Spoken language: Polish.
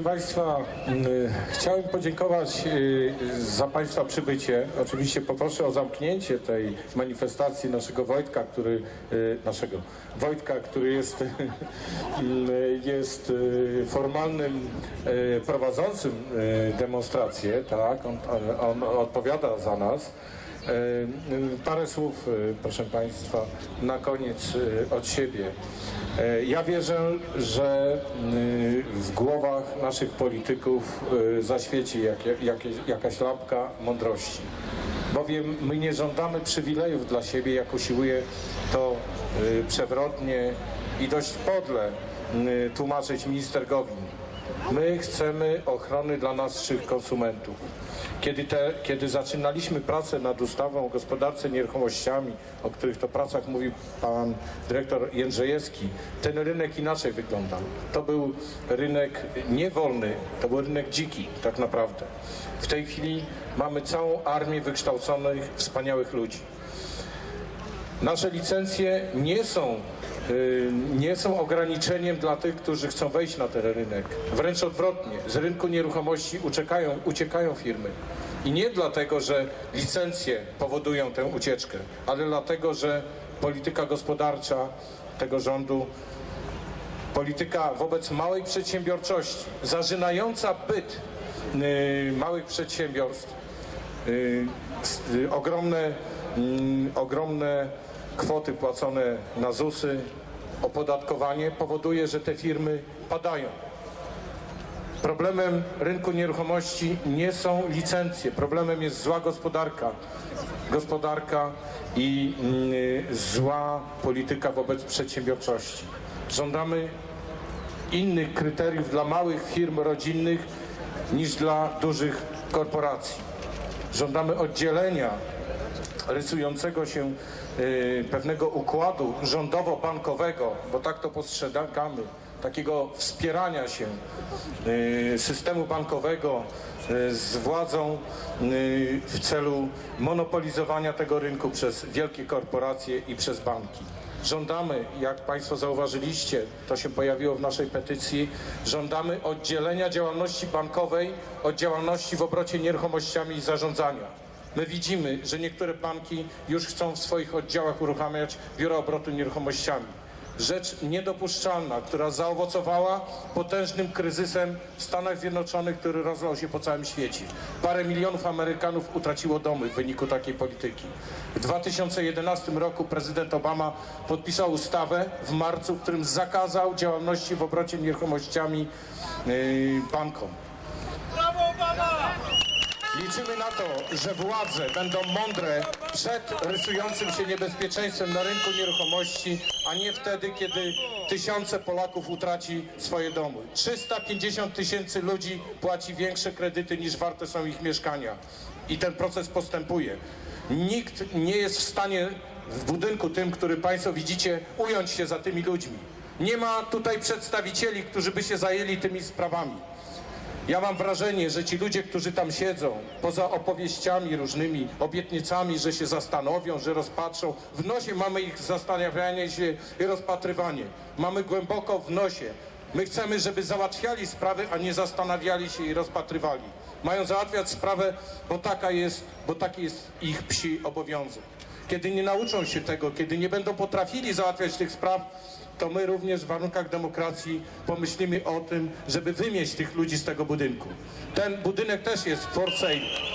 Państwa, y, chciałem podziękować y, za Państwa przybycie. Oczywiście poproszę o zamknięcie tej manifestacji naszego Wojtka, który y, naszego Wojtka, który jest, y, jest y, formalnym prowadzącym demonstrację, tak? On, on odpowiada za nas. E, Parę słów, y, proszę Państwa, na koniec y, od siebie. E, Ja wierzę, że w głowach naszych polityków zaświeci jakaś lampka mądrości. Bowiem my nie żądamy przywilejów dla siebie, jak usiłuje to przewrotnie i dość podle tłumaczyć minister Gowin. My chcemy ochrony dla naszych konsumentów. Kiedy, te, kiedy zaczynaliśmy pracę nad ustawą o gospodarce nieruchomościami, o których to pracach mówił pan dyrektor Jędrzejewski, ten rynek inaczej wyglądał. To był rynek niewolny, to był rynek dziki tak naprawdę. W tej chwili mamy całą armię wykształconych, wspaniałych ludzi. Nasze licencje nie są, nie są ograniczeniem dla tych, którzy chcą wejść na ten rynek. Wręcz odwrotnie, z rynku nieruchomości uciekają, uciekają firmy. I nie dlatego, że licencje powodują tę ucieczkę, ale dlatego, że polityka gospodarcza tego rządu polityka wobec małej przedsiębiorczości, zażynająca byt y, małych przedsiębiorstw, y, y, ogromne, mm, ogromne kwoty płacone na ZUSy, opodatkowanie powoduje, że te firmy padają. Problemem rynku nieruchomości nie są licencje, problemem jest zła gospodarka. Gospodarka i mm, zła polityka wobec przedsiębiorczości. Żądamy innych kryteriów dla małych firm rodzinnych niż dla dużych korporacji. Żądamy oddzielenia rysującego się y, pewnego układu rządowo-bankowego, bo tak to postrzegamy, takiego wspierania się y, systemu bankowego y, z władzą w celu monopolizowania tego rynku przez wielkie korporacje i przez banki. Żądamy, jak Państwo zauważyliście, to się pojawiło w naszej petycji, żądamy oddzielenia działalności bankowej od działalności w obrocie nieruchomościami i zarządzania. My widzimy, że niektóre banki już chcą w swoich oddziałach uruchamiać biura obrotu nieruchomościami. Rzecz niedopuszczalna, która zaowocowała potężnym kryzysem w Stanach Zjednoczonych, który rozlał się po całym świecie. Parę milionów Amerykanów utraciło domy w wyniku takiej polityki. W 2011 roku prezydent Obama podpisał ustawę w marcu, w którym zakazał działalności w obrocie nieruchomościami yy, bankom. Liczymy na to, że władze będą mądre przed rysującym się niebezpieczeństwem na rynku nieruchomości, a nie wtedy, kiedy tysiące Polaków utraci swoje domy. 350 tysięcy ludzi płaci większe kredyty niż warte są ich mieszkania. I ten proces postępuje. Nikt nie jest w stanie w budynku tym, który Państwo widzicie, ująć się za tymi ludźmi. Nie ma tutaj przedstawicieli, którzy by się zajęli tymi sprawami. Ja mam wrażenie, że ci ludzie, którzy tam siedzą, poza opowieściami różnymi, obietnicami, że się zastanowią, że rozpatrzą, w nosie mamy ich zastanawianie się i rozpatrywanie. Mamy głęboko w nosie. My chcemy, żeby załatwiali sprawy, a nie zastanawiali się i rozpatrywali. Mają załatwiać sprawę, bo taka jest, bo taki jest ich psi obowiązek. Kiedy nie nauczą się tego, kiedy nie będą potrafili załatwiać tych spraw, to my również w warunkach demokracji pomyślimy o tym, żeby wymieść tych ludzi z tego budynku. Ten budynek też jest for sale.